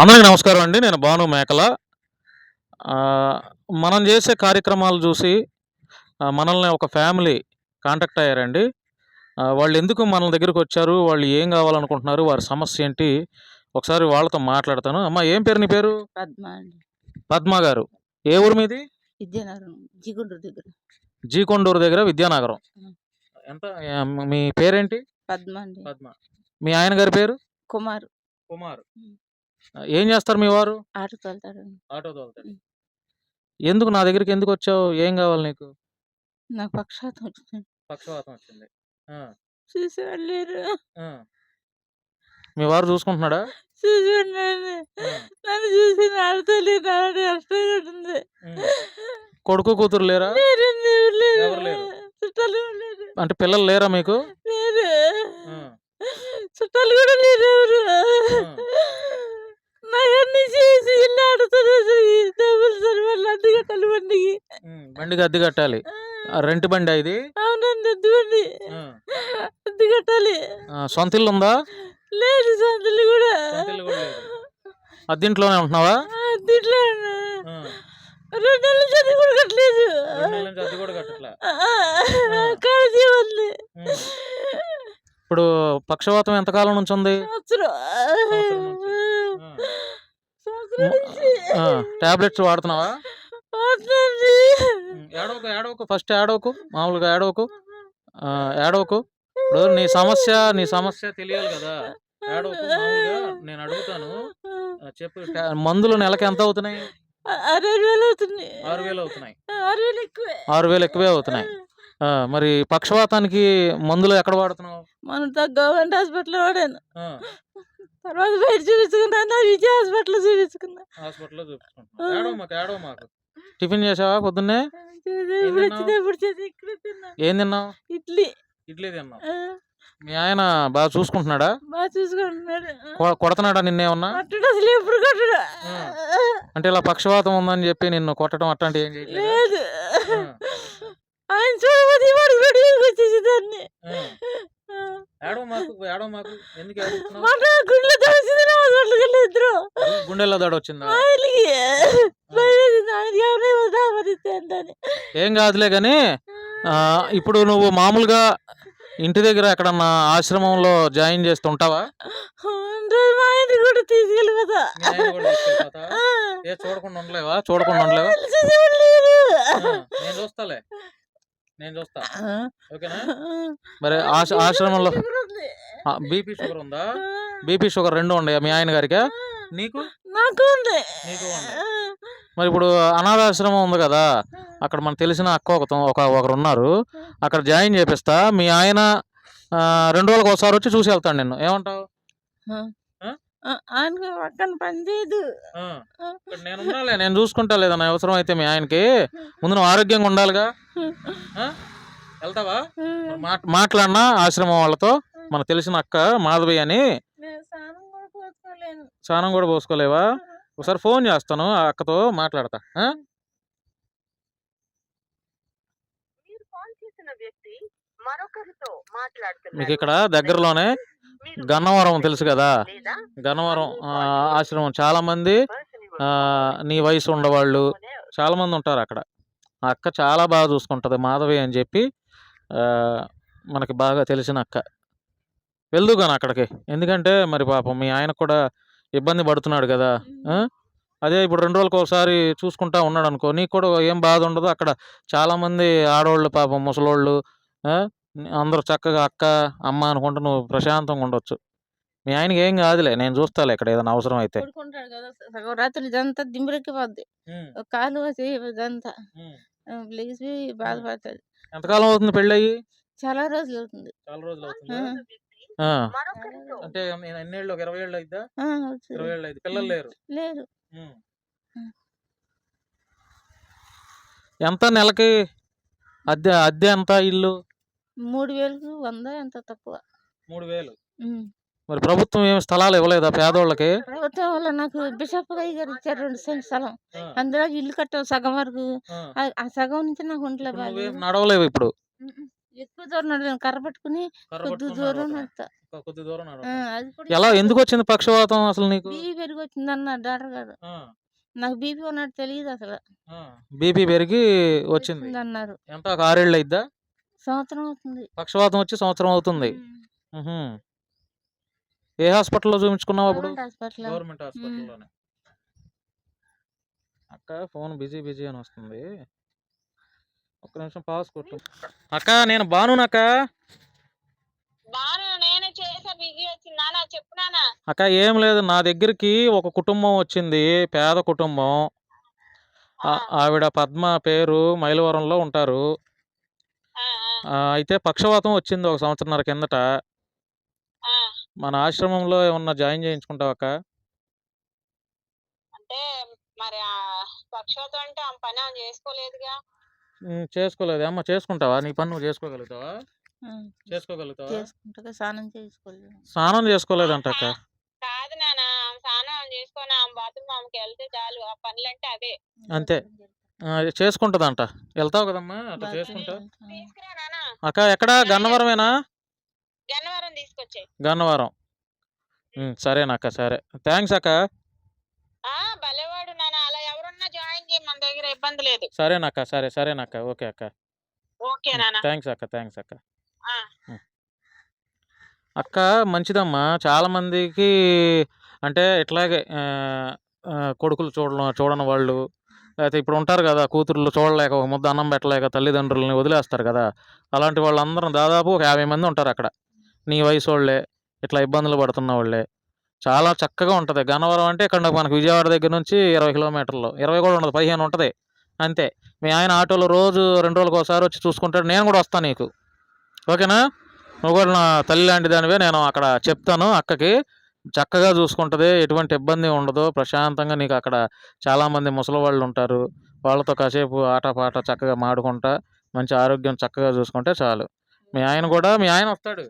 అందరికీ నమస్కారం అండి. నేను భాను మేకల. మనం చేసే కార్యక్రమాలు చూసి మనల్ని ఒక ఫ్యామిలీ కాంటాక్ట్ అయ్యారండి. వాళ్ళు ఎందుకు మన దగ్గరికి వచ్చారు? వాళ్ళు ఏం కావాలనుకుంటున్నారు? వారి సమస్య ఏంటి? ఒకసారి వాళ్ళతో మాట్లాడతాను. అమ్మ ఏం పేరు నీ పేరు? పద్మ గారు. ఏ ఊరు మీది? విద్యానగరం దగ్గర. జీకొండూరు దగ్గర విద్యానగరం. ఎంత మీ పేరేంటి? పద్మ పద్మ. మీ ఆయన గారి పేరు? కుమార్. కుమార్. ఏం చేస్తారు మీ వారు? ఆటో ఆటో తోలుతాడు ఉం. ఎందుకు నా దగ్గరికి ఎందుకు వచ్చావు? ఏం కావాలి నీకు? నాకు పక్షాతం వచ్చింది. పక్షవాతం వచ్చింది. ఆ, చూసేవాళ్ళు లేరు. మీ వారు చూసుకుంటున్నాడా? ఆ, నన్ను చూసి లేరు. ఆడ ఉంటుంది. ఉం. కొడుకు కూతురు లేరా? చుట్టాలు అంటే పిల్లలు లేరా మీకు? లేరు. చుట్టాలు కూడా లేరు ఎవరు నయన్ని చేసి ఇల్లు ఆడుతారు డబ్బులు సరిపడి అద్దె కట్టాలి బండికి ఉం, బండికి అద్దె కట్టాలి. రెంట్ బండి ఇది అవునండి అద్దె బండి. ఆ, అద్దె కట్టాలి. సొంత ఇల్లు ఉందా? లేదు సొంత ఇల్లు కూడా. అద్దెంట్లోనే ఉంటున్నావా? దీంట్లో ఆ, రెండు నెలల చదివి కూడా కట్టలేదు. ఇప్పుడు పక్షవాతం ఎంతకాలం నుంచి ఉంది? టాబ్లెట్స్ వాడుతున్నావా? ఏడవకు ఏడవకు ఫస్ట్ ఏడవకు మామూలుగా ఏడవకు ఏడవకు ఇప్పుడు నీ సమస్య నీ సమస్య తెలియాలి కదా. ఏడవకు మామూలుగా నేను అడుగుతాను. చెప్పు మందులు నెలకి ఎంత అవుతున్నాయి? అరవై వేలు ఆరు వేలు అవుతున్నాయి. ఆరు వేలు ఎక్కువే. ఆరు వేలు ఎక్కువే అవుతున్నాయి. మరి పక్షవాతానికి మందులు ఎక్కడ వాడుతున్నావు? మనం గవర్నమెంట్ హాస్పిటల్ వాడాను. తర్వాత బయట విజయ హాస్పిటల్ చూపించుకున్నా. హాస్పిటల్లో టిఫిన్ చేసావా పొద్దున్నే? ఏం తిన్నావు? ఇడ్లీ. ఇడ్లీ తిన్నావు? ఆ, మీ ఆయన బాగా చూసుకుంటున్నాడా? బాగా చూసుకుంటున్నాడు. కొడుతున్నాడా నిన్నేమన్నా? అసలు ఎప్పుడు కొట్టడు. అంటే ఇలా పక్షవాతం ఉందని చెప్పి నిన్ను కొట్టడం అట్లాంటి ఏం లేదు. ఆయన చూడబోతే వచ్చేసి దాన్ని ఏడవ మాకు ఏడవ మాకు ఎందుకు ఏడుస్తున్నావు ఇద్దరు. గుండెల్లో దడ వచ్చిందా ఏం కాదులే కానీ ఇప్పుడు నువ్వు మామూలుగా ఇంటి దగ్గర ఎక్కడన్నా ఆశ్రమంలో జాయిన్ చేస్తుంటావా మా ఆయన్ని కూడా తీసుకెళ్ళిపోతా? ఏ చూడకుండా ఉండలేవా? చూడకుండా ఉండలేవా? నేను చూస్తాలే. నేను చూస్తా. ఓకేనా? మరి ఆశ- ఆశ్రమంలో. బీపీ షుగర్ ఉందా. బీపీ షుగర్ రెండు ఉన్నాయా మీ ఆయన గారికి? నీకు? నాకు మరి ఇప్పుడు అనాథాశ్రమం ఉంది కదా అక్కడ మనకు తెలిసిన అక్క ఒక ఒక ఒకరు ఉన్నారు అక్కడ జాయిన్ చేపిస్తా. మీ ఆయన రెండు రోజులకు ఒకసారి వచ్చి చూసి వెళ్తాను నిన్ను. ఏమంటావు? ఆయనకు పక్కన పని చేయదు. ఆ, ఇక్కడ నేను ఉండాలి నేను చూసుకుంటా లేదన్న అవసరం అయితే మీ ఆయనకి. ముందు నువ్వు ఆరోగ్యంగా ఉండాలిగా. ఆ? వెళ్తావా? మాట్- మాట్లాడినా ఆశ్రమం వాళ్ళతో. మనకు తెలిసిన అక్క మాధవి అని. నేను స్నానం కూడా పోసుకోలేను. స్నానం కూడా పోసుకోలేవా? ఒకసారి ఫోన్ చేస్తాను ఆ అక్కతో మాట్లాడతా. మీకు ఇక్కడ దగ్గరలోనే గన్నవరం తెలుసు కదా? గన్నవరం ఆశ్రమం చాలా మంది person you ఆ, are నీ వయసు ఉండవాళ్ళు. calling on చాలా మంది ఉంటారు అక్కడ. అక్క చాలా బాగా చూసుకుంటది మాధవి అని చెప్పి మనకి బాగా తెలిసిన అక్క. వెళ్దు కానీ అక్కడికి. ఎందుకంటే మరి పాపం మీ ఆయన కూడా ఇబ్బంది పడుతున్నాడు కదా? అదే ఇప్పుడు రెండు రోజులకు ఒకసారి చూసుకుంటా ఉన్నాడు అనుకో నీకు కూడా ఏం బాధ ఉండదు. అక్కడ చాలా మంది ఆడవాళ్ళు పాపం ముసలోళ్ళు? అందరూ చక్కగా అక్క అమ్మ అనుకుంటూ నువ్వు ప్రశాంతంగా ఉండొచ్చు. మీ ఆయనకి ఏం కాదులే నేను చూస్తాలే ఇక్కడ ఏదైనా అవసరం అయితే. పడుకుంటాడు కదా సగం రాత్రి ఇదంతా దిమ్మిరెక్కిపోద్ది ఒక కాలు వచ్చి ఇదంతా. లేచి బాధపడతాడు. ఎంతకాలం అవుతుంది పెళ్ళయి? చాలా రోజులు అవుతుంది. చాలా రోజులు ఆ, అవుతుందా. వ్యక్తి ఆ. మరొకరితో. అంటే నేను ఎన్నేళ్ళు ఒక ఇరవై ఏళ్ళు అయిద్దా. ఇరవై ఏళ్ళు అయింది. పిల్లలు లేరు. లేరు. ఎంత నెలకి? అద్దె అద్దె ఎంత ఇల్లు? మూడు వేలకు వంద ఎంత తక్కువ? మూడు వేలు ఉమ్. మరి ప్రభుత్వం ఏమి స్థలాలు ఇవ్వలేదా పేదోళ్ళకి? ప్రభుత్వం వల్ల నాకు బిషప్ గారి గారు ఇచ్చారు రెండు సెంట్ స్థలం. ఆ, అందులో ఇల్లు కట్టాం సగం వరకు. ఆ. ఆ- ఆ సగం నుంచి నాకు ఒంట్లో ఇప్పుడు బాగా నువ్వేం నడవలేవు ఇప్పుడు. ఎక్కువ దూరం నడవలేను. కర్ర పట్టుకుని కర్ర కొద్ది పట్టుకొని దూరం కొ- కొద్ది దూరం ఆ, నడవాలి అది కూడా ఎలా? ఎందుకు వచ్చింది పక్షవాతం అసలు నీకు? బీపీ పెరిగి వచ్చింది అన్నారు డాక్టర్ గారు. నాకు బీపీ ఉన్నట్టు తెలియదు అసలు. బీపీ పెరిగి వచ్చింది. వచ్చింది అన్నారు ఎంత? ఒక ఆరేళ్ళు అయిద్దా? సంవత్సరం అవుతుంది. పక్షవాతం వచ్చి సంవత్సరం అవుతుంది. ఏ హాస్పిటల్లో చూపించుకున్నావు అప్పుడు? గవర్నమెంట్ హాస్పిటల్ గవర్నమెంట్ హాస్పిటల్లోనే. అక్క ఫోన్ బిజీ బిజీ అని వస్తుంది. ఒక్క నిమిషం పాస్ కొట్టు. అక్క నేను బానునక్క బాను నేనే చేసా బిజీ వచ్చింది నాన్న చెప్పు నాన్న అక్క ఏం లేదు. నా దగ్గరికి ఒక కుటుంబం వచ్చింది. పేద కుటుంబం. ఆవిడ పద్మ పేరు మైలవరంలో ఉంటారు. అయితే పక్షవాతం వచ్చింది ఒక సంవత్సరంన్నర కిందట. మన ఆశ్రమంలో ఏమన్నా జాయిన్ చేయించుకుంటావా అక్క? అంటే మరి ఆ పక్షవాతం అంటే ఆ పని ఆమె చేసుకోలేదుగా? చేసుకోలేదు. అమ్మ చేసుకుంటావా? నీ పని నువ్వు చేసుకోగలుగుతావా. చేసుకోగలుగుతావా? చేసుకుంటా స్నానం చేసుకోలేదు. స్నానం చేసుకోలేదంట అక్క. కాదు నాన్న. ఆమె స్నానం చేసుకొని ఆమె బాత్రూమ్ ఆమెకి వెళ్తే చాలు. ఆ పనులు అంటే అవే. అంతే. చేసుకుంటదంట. వెళ్తావు కదమ్మా అట్లా చేసుకుంటా. అక్క ఎక్కడ? గన్నవరమేనా? గన్నవరం తీసుకొచ్చాయి గన్నవరం. సరేనక్క సరే. థ్యాంక్స్ అక్క. ఆ భలేవాడు నాన్న. అలా ఎవరున్నా జాయిన్ చేయి మన దగ్గర ఇబ్బంది లేదు. సరేనక్క సరే సరేనక్క ఓకే అక్క. ఓకే నాన్న. థ్యాంక్స్ అక్క థ్యాంక్స్ అక్క. ఆ. అక్క మంచిదమ్మా. చాలా మందికి అంటే ఇట్లాగే కొడుకులు చూడడం చూడని వాళ్ళు లేకపోతే ఇప్పుడు ఉంటారు కదా కూతుర్లు చూడలేక ఒక ముద్ద అన్నం పెట్టలేక తల్లిదండ్రులని వదిలేస్తారు కదా అలాంటి వాళ్ళందరం దాదాపు ఒక యాభై మంది ఉంటారు అక్కడ. నీ వయసు వాళ్ళే ఇట్లా ఇబ్బందులు పడుతున్న వాళ్ళే చాలా చక్కగా ఉంటుంది. గన్నవరం అంటే ఇక్కడ మనకు విజయవాడ దగ్గర నుంచి ఇరవై కిలోమీటర్లు. ఇరవై కూడా ఉండదు పదిహేను ఉంటుంది. అంతే. మీ ఆయన ఆటోలో రోజు రెండు రోజులకు ఒకసారి వచ్చి చూసుకుంటాడు నేను కూడా వస్తాను నీకు. ఓకేనా? నువ్వు కూడా నా తల్లి లాంటి దానివే నేను అక్కడ చెప్తాను అక్కకి. చక్కగా చూసుకుంటుంది. ఎటువంటి ఇబ్బంది ఉండదు. ప్రశాంతంగా నీకు అక్కడ చాలామంది ముసలి వాళ్ళు ఉంటారు. వాళ్ళతో కాసేపు ఆట పాట చక్కగా మాడుకుంటా మంచి ఆరోగ్యం చక్కగా చూసుకుంటే చాలు. మీ ఆయన కూడా మీ ఆయన వస్తాడు.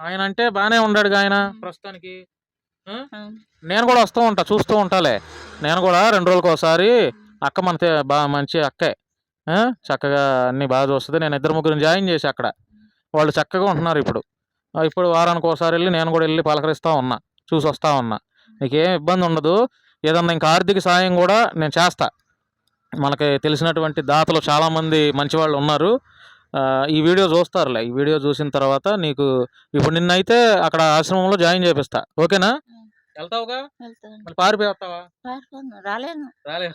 ఆయన అంటే బాగానే ఉన్నాడు ఆయన. ప్రస్తుతానికి. నేను కూడా వస్తూ ఉంటా చూస్తూ ఉంటాలే. నేను కూడా రెండు రోజులకు ఒకసారి అక్క మన బాగా మంచి అక్కే? చక్కగా అన్ని బాగా చూస్తుంది. నేను ఇద్దరు ముగ్గురిని జాయిన్ చేసి అక్కడ. వాళ్ళు చక్కగా ఉంటున్నారు ఇప్పుడు. ఇప్పుడు వారానికి ఒకసారి వెళ్ళి నేను కూడా వెళ్ళి పలకరిస్తూ ఉన్నా చూసి వస్తూ ఉన్నా. నీకేం ఇబ్బంది ఉండదు. ఏదన్నా ఇంకా ఆర్థిక సాయం కూడా నేను చేస్తా. మనకి తెలిసినటువంటి దాతలు చాలామంది మంచి వాళ్ళు ఉన్నారు ఈ వీడియో చూస్తారులే. ఈ వీడియో చూసిన తర్వాత నీకు ఇప్పుడు నిన్నైతే అక్కడ ఆశ్రమంలో జాయిన్ చేపిస్తా. ఓకేనా? వెళ్తావుగా? పారిపోయి వస్తావా? పారిపోను. రాలేను. రాలే.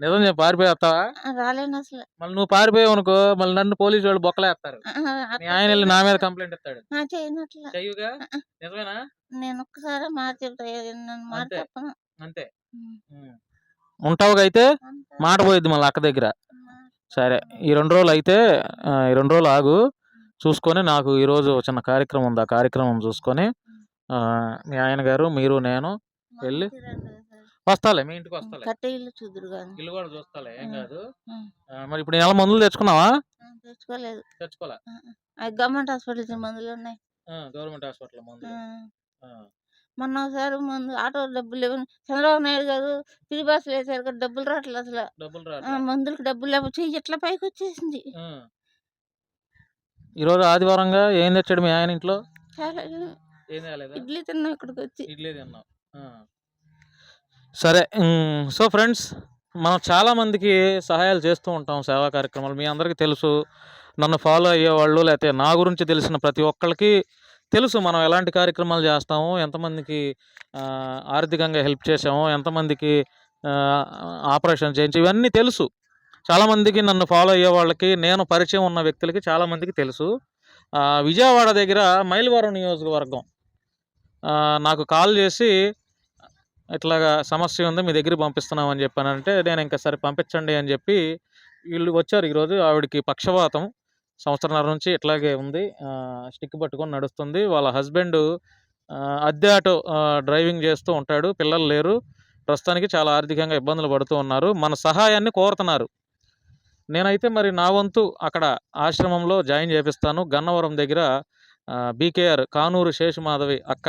నిజం చెప్పి పారిపోయి వస్తావా? ఆ, రాలేను అసలు. మళ్ళీ నువ్వు పారిపోయావు అనుకో మళ్ళీ నన్ను పోలీసు వాళ్ళు బొక్కలేస్తారు. మీ ఆయన వెళ్ళి నా మీద. కంప్లైంట్ ఇస్తాడు. చెయ్యుగా. నిజమేనా? నేను ఒక్కసారి మాట అంతే. చెప్పను. ఉంటావుగా అయితే. మాట పోయిద్ది మళ్ళీ అక్క దగ్గర. సరే ఈ రెండు రోజులు అయితే ఈ రెండు రోజులు ఆగు. చూసుకొని నాకు ఈరోజు చిన్న కార్యక్రమం ఉంది. ఆ కార్యక్రమం చూసుకొని మీ ఆయన గారు మీరు నేను వెళ్ళి? వస్తాలే మీ ఇంటికి వస్తాలే. కట్టే ఇల్లు ఇల్లు కూడా చూస్తాలే ఏం. కాదు. మరి ఇప్పుడు నెల మందులు తెచ్చుకున్నావా? తెచ్చుకోలేదు. తెచ్చుకోలే. గవర్నమెంట్ హాస్పిటల్ మందులు ఉన్నాయి. గవర్నమెంట్ హాస్పిటల్ మందులు. మొన్న ఒకసారి మందు ఆటో డబ్బులు లేవు. చంద్రబాబు నాయుడు గారు ఫ్రీ బస్సులు వేసారు కదా డబ్బులు రావట్లేదు అసలు. డబ్బులు మందులకు డబ్బులు లేకపోతే ఎట్లా పైకి వచ్చేసింది ఈరోజు ఆదివారంగా ఏం తెచ్చాడు మీ ఆయన ఇంట్లో? చాలా ఇడ్లీ తిన్నాం ఇక్కడికి వచ్చి ఇడ్లీ తిన్నాం. సరే సో ఫ్రెండ్స్ మనం చాలామందికి సహాయాలు చేస్తూ ఉంటాం సేవా కార్యక్రమాలు. మీ అందరికీ తెలుసు నన్ను ఫాలో అయ్యేవాళ్ళు లేకపోతే నా గురించి తెలిసిన ప్రతి ఒక్కరికి తెలుసు మనం ఎలాంటి కార్యక్రమాలు చేస్తాము ఎంతమందికి ఆర్థికంగా హెల్ప్ చేసాము ఎంతమందికి ఆపరేషన్ చేయించి ఇవన్నీ తెలుసు. చాలామందికి నన్ను ఫాలో అయ్యే వాళ్ళకి నేను పరిచయం ఉన్న వ్యక్తులకి చాలామందికి తెలుసు. విజయవాడ దగ్గర మైలవరం నియోజకవర్గం. నాకు కాల్ చేసి ఇట్లాగా సమస్య ఉంది మీ దగ్గరికి పంపిస్తున్నాం అని చెప్పానంటే నేను ఇంకా సరే పంపించండి అని చెప్పి వీళ్ళు వచ్చారు ఈరోజు. ఆవిడకి పక్షవాతం సంవత్సరాల నుంచి ఇట్లాగే ఉంది. స్టిక్ పట్టుకొని నడుస్తుంది. వాళ్ళ హస్బెండ్ అద్దె ఆటో డ్రైవింగ్ చేస్తూ ఉంటాడు. పిల్లలు లేరు. ప్రస్తుతానికి చాలా ఆర్థికంగా ఇబ్బందులు పడుతూ ఉన్నారు. మన సహాయాన్ని కోరుతున్నారు. నేనైతే మరి నా వంతు అక్కడ ఆశ్రమంలో జాయిన్ చేపిస్తాను. గన్నవరం దగ్గర బీకేఆర్ కానూరు శేషమాధవి అక్క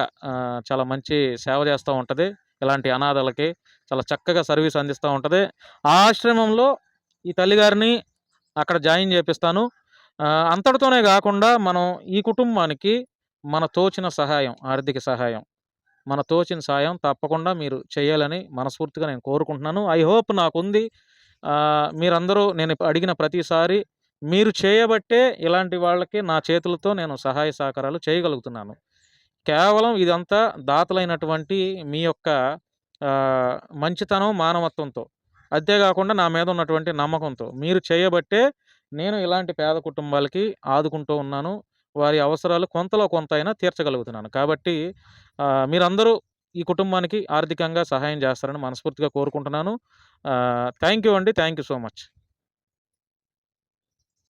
చాలా మంచి సేవ చేస్తూ ఉంటుంది. ఇలాంటి అనాథలకి చాలా చక్కగా సర్వీస్ అందిస్తూ ఉంటుంది ఆ ఆశ్రమంలో ఈ తల్లిగారిని అక్కడ జాయిన్ చేపిస్తాను అంతటితోనే కాకుండా మనం ఈ కుటుంబానికి మన తోచిన సహాయం, ఆర్థిక సహాయం, మన తోచిన సాయం తప్పకుండా మీరు చేయాలని మనస్ఫూర్తిగా నేను కోరుకుంటున్నాను. ఐ హోప్ నాకుంది. మీరందరూ నేను అడిగిన ప్రతిసారి మీరు చేయబట్టే ఇలాంటి వాళ్ళకి నా చేతులతో నేను సహాయ సహకారాలు చేయగలుగుతున్నాను. కేవలం ఇదంతా దాతలైనటువంటి మీ యొక్క మంచితనం, మానవత్వంతో. అంతేకాకుండా నా మీద ఉన్నటువంటి నమ్మకంతో. మీరు చేయబట్టే నేను ఇలాంటి పేద కుటుంబాలకి ఆదుకుంటూ ఉన్నాను. వారి అవసరాలు కొంతలో కొంత అయినా తీర్చగలుగుతున్నాను. కాబట్టి మీరందరూ ఈ కుటుంబానికి ఆర్థికంగా సహాయం చేస్తారని మనస్ఫూర్తిగా కోరుకుంటున్నాను. థ్యాంక్ యూ అండి. Thank you so much.